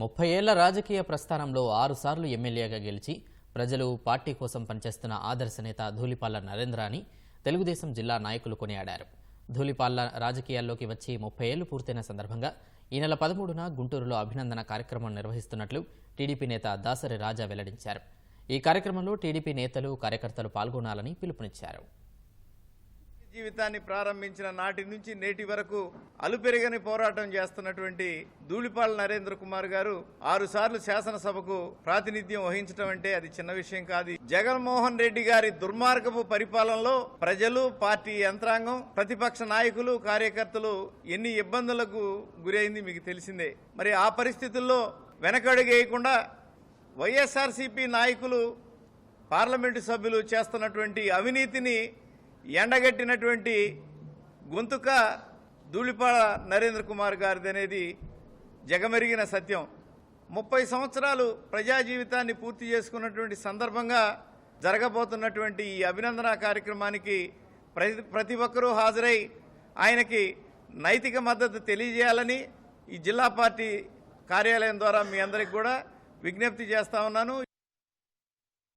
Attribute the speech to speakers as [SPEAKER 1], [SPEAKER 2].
[SPEAKER 1] ముప్పై ఏళ్ళ రాజకీయ ప్రస్థానంలో ఆరుసార్లు ఎమ్మెల్యేగా గెలిచి ప్రజలు పార్టీ కోసం పనిచేస్తున్న ఆదర్శ నేత ధూళిపాళ్ళ నరేంద్ర అని తెలుగుదేశం జిల్లా నాయకులు కొనియాడారు. ధూలిపాల్ల రాజకీయాల్లోకి వచ్చి ముప్పై ఏళ్ళు పూర్తయిన సందర్భంగా ఈ నెల పదమూడున గుంటూరులో అభినందన కార్యక్రమం నిర్వహిస్తున్నట్లు టీడీపీ నేత దాసరి రాజా వెల్లడించారు. ఈ కార్యక్రమంలో టీడీపీ నేతలు కార్యకర్తలు పాల్గొనాలని పిలుపునిచ్చారు.
[SPEAKER 2] జీవితాన్ని ప్రారంభించిన నాటి నుంచి నేటి వరకు అలుపెరగని పోరాటం చేస్తున్నటువంటి ధూళిపాల నరేంద్ర కుమార్ గారు ఆరు సార్లు శాసనసభకు ప్రాతినిధ్యం వహించడం అంటే అది చిన్న విషయం కాదు. జగన్మోహన్ రెడ్డి గారి దుర్మార్గపు పరిపాలనలో ప్రజలు పార్టీ యంత్రాంగం ప్రతిపక్ష నాయకులు కార్యకర్తలు ఎన్ని ఇబ్బందులకు గురైంది మీకు తెలిసిందే. మరి ఆ పరిస్థితుల్లో వెనకడుగేయకుండా వైఎస్ఆర్సీపీ నాయకులు పార్లమెంటు సభ్యులు చేస్తున్నటువంటి అవినీతిని ఎండగట్టినటువంటి గొంతుక ధూళిపాడ నరేంద్ర కుమార్ గారిది అనేది జగమెరిగిన సత్యం. ముప్పై సంవత్సరాలు ప్రజా జీవితాన్ని పూర్తి చేసుకున్నటువంటి సందర్భంగా జరగబోతున్నటువంటి ఈ అభినందన కార్యక్రమానికి ప్రతి ప్రతి ఒక్కరూ హాజరై ఆయనకి నైతిక మద్దతు తెలియజేయాలని ఈ జిల్లా పార్టీ కార్యాలయం ద్వారా మీ అందరికి కూడా విజ్ఞప్తి చేస్తా ఉన్నాను.